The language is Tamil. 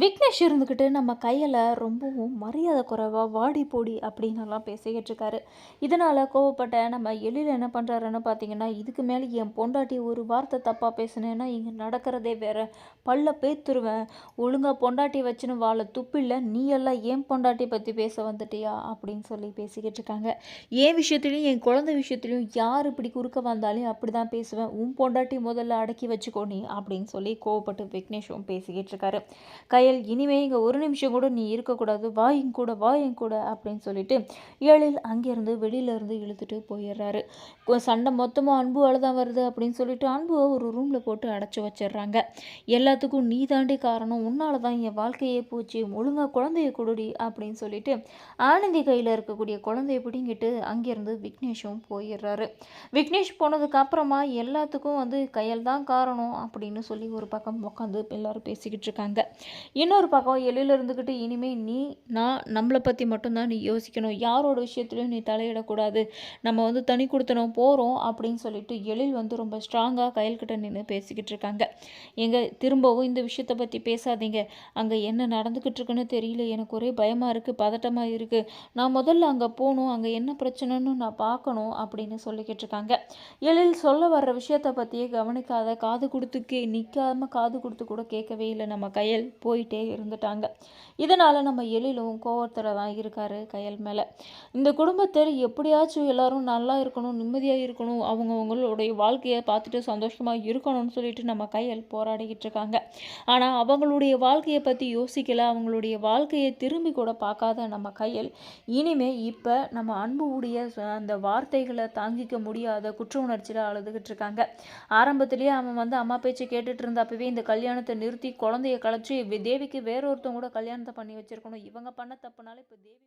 விக்னேஷ் இருந்துக்கிட்டு நம்ம கையில் ரொம்பவும் மரியாதை குறைவாக வாடி போடி அப்படின்னுலாம் பேசிக்கிட்டு இருக்காரு. இதனால் கோவப்பட்ட நம்ம எழில் என்ன பண்ணுறாருன்னு பார்த்தீங்கன்னா இதுக்கு மேலே என் பொண்டாட்டி ஒரு வார்த்தை தப்பாக பேசுனேன்னா இங்கே நடக்கிறதே வேற. பல்ல பேத்துருவேன். ஒழுங்காக பொண்டாட்டி வச்சுன்னு வாழ துப்பில்ல நீ எல்லாம் ஏன் பொண்டாட்டி பற்றி பேச வந்துட்டியா? அப்படின்னு சொல்லி பேசிக்கிட்டு இருக்காங்க. என் விஷயத்துலையும் என் குழந்தை விஷயத்துலையும் யார் இப்படி குறுக்க வந்தாலும் அப்படி தான் பேசுவேன். உன் பொண்டாட்டி முதல்ல அடக்கி வச்சுக்கோ நீ அப்படின்னு சொல்லி கோவப்பட்டு விக்னேஷும் பேசிக்கிட்டு இருக்காரு. கயல் இனிமே இங்கே ஒரு நிமிஷம் கூட நீ இருக்கக்கூடாது. வா என் கூட வா என் கூட அப்படின்னு சொல்லிட்டு ஏழில் அங்கேருந்து வெளியிலேருந்து இழுத்துட்டு போயிடுறாரு. சண்டை மொத்தமாக அன்புவால் தான் வருது அப்படின்னு சொல்லிட்டு அன்புவை ஒரு ரூமில் போட்டு அடைச்சி வச்சிடுறாங்க. எல்லாத்துக்கும் நீ தாண்டி காரணம் உன்னால தான் என் வாழ்க்கையே போச்சு. ஒழுங்காக குழந்தைய கொடுடி அப்படின்னு சொல்லிட்டு ஆனந்தி கையில் இருக்கக்கூடிய குழந்தைய பிடிங்கிட்டு அங்கேருந்து விக்னேஷும் போயிடுறாரு. விக்னேஷ் போனதுக்கு அப்புறமா எல்லாத்துக்கும் வந்து கையல் தான் காரணம் அப்படின்னு சொல்லி ஒரு பக்கம் உட்காந்து எல்லாரும் பேசிக்கிட்டு இருக்காங்க. இன்னொரு பக்கம் எழில இருந்துக்கிட்டு இனிமேல் நீ நான் நம்மளை பற்றி மட்டும்தான் நீ யோசிக்கணும். யாரோட விஷயத்துலையும் நீ தலையிடக்கூடாது. நம்ம வந்து தனி கொடுத்தனும் போகிறோம் அப்படின்னு சொல்லிட்டு எழில் வந்து ரொம்ப ஸ்ட்ராங்காக கையல்கிட்ட நின்று பேசிக்கிட்டு இருக்காங்க. எங்கள் திரும்பவும் இந்த விஷயத்தை பற்றி பேசாதீங்க. அங்கே என்ன நடந்துக்கிட்டு இருக்குன்னு தெரியல. எனக்கு ஒரே பயமாக இருக்குது பதட்டமாக இருக்குது நான் முதல்ல அங்கே போகணும் அங்கே என்ன பிரச்சனைன்னு நான் பார்க்கணும் அப்படின்னு சொல்லிக்கிட்டு இருக்காங்க. எழில் சொல்ல வர்ற விஷயத்தை பற்றியே கவனிக்காத காது கொடுத்து கே நிற்காம காது கொடுத்து கூட கேட்கவே இல்லை நம்ம கையல். போயிட்டே இருந்துட்டாங்க. இதனால் நம்ம எழிலும் கோவத்தில் தான் இருக்காரு கையல் மேலே. இந்த குடும்பத்தில் எப்படியாச்சும் எல்லாரும் நல்லா இருக்கணும் நிம்மதியாக இருக்கணும் அவங்கவுங்களுடைய வாழ்க்கையை பார்த்துட்டு சந்தோஷமாக இருக்கணும்னு சொல்லிட்டு நம்ம கையல் போராடிக்கிட்டு இருக்காங்க. ஆனால் அவங்களுடைய வாழ்க்கையை பற்றி யோசிக்கல அவங்களுடைய வாழ்க்கையை திரும்பி கூட பார்க்காத நம்ம கையல் இனிமே இப்போ நம்ம அன்பு உடைய ச- அந்த வார்த்தைகளை தாங்கிக்க முடியாத குற்ற உணர்ச்சியில் அழுதுகிட்டு இருக்காங்க. ஆரம்பத்திலேயே அவன் வந்து அம்மா பேச்சு கேட்டுட்டு இருந்தப்பவே இந்த கல்யாணத்தை நிறுத்தி குழந்தைய கலைச்சி தேவிக்கு வேறொருத்தவங்க கூட கல்யாணத்தை பண்ணி வச்சிருக்கணும். இவங்க பண்ண தப்புனால இப்போ தேவி